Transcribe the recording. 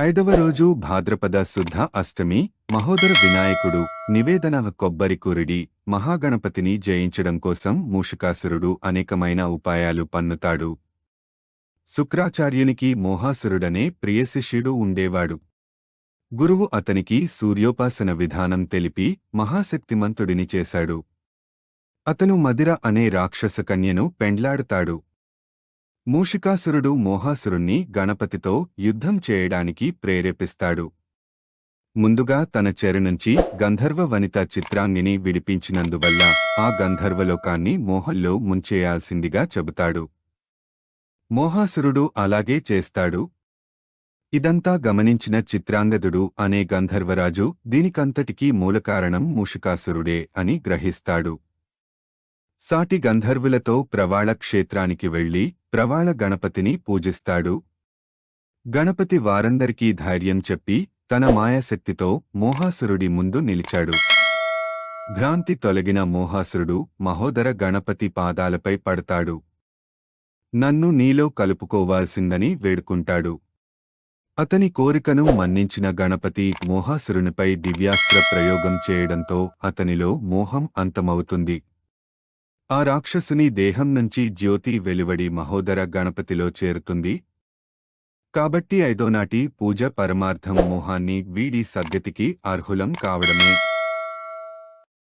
ఐదవ రోజు భాద్రపద శుద్ధ అష్టమి మహోదర వినాయకుడు నివేదన కొబ్బరి కురిడి మహాగణపతిని జయించడం కోసం మూషికాసురుడు అనేకమైన ఉపాయాలు పన్నుతాడు. శుక్రాచార్యునికి మోహాసురుడనే ప్రియశిష్యుడు ఉండేవాడు. గురువు అతనికి సూర్యోపాసన విధానం తెలిపి మహాశక్తిమంతుడిని చేశాడు. అతను మదిర అనే రాక్షస కన్యను పెండ్లాడుతాడు. మూషికాసురుడు మోహాసురుణ్ణి గణపతితో యుద్ధం చేయడానికి ప్రేరేపిస్తాడు. ముందుగా తన చెరు నుంచి గంధర్వ వనిత చిత్రాంగిని విడిపించినందువల్ల ఆ గంధర్వలోకాన్ని మోహంలో ముంచేయాల్సిందిగా చెబుతాడు. మోహాసురుడు అలాగే చేస్తాడు. ఇదంతా గమనించిన చిత్రాంగదుడు అనే గంధర్వరాజు దీనికంతటికీ మూలకారణం మూషికాసురుడే అని గ్రహిస్తాడు. సాటి గంధర్వులతో ప్రవాళ క్షేత్రానికి వెళ్ళి ప్రవాళ గణపతిని పూజిస్తాడు. గణపతి వారందరికీ ధైర్యం చెప్పి తన మాయాశక్తితో మోహాసురుడి ముందు నిలిచాడు. భ్రాంతి తొలగిన మోహాసురుడు మహోదర గణపతి పాదాలపై పడతాడు. నన్ను నీలో కలుపుకోవాల్సిందని వేడుకుంటాడు. అతని కోరికను మన్నించిన గణపతి మోహాసురునిపై దివ్యాస్త్ర ప్రయోగం చేయడంతో అతనిలో మోహం అంతమవుతుంది. ఆ రాక్షసుని దేహం నుంచి జ్యోతి వెలువడి మహోదర గణపతిలో చేరుతుంది. కాబట్టి ఐదోనాటి పూజ పరమార్థం మోహాన్ని వీడి సద్గతికి అర్హులం కావడమే.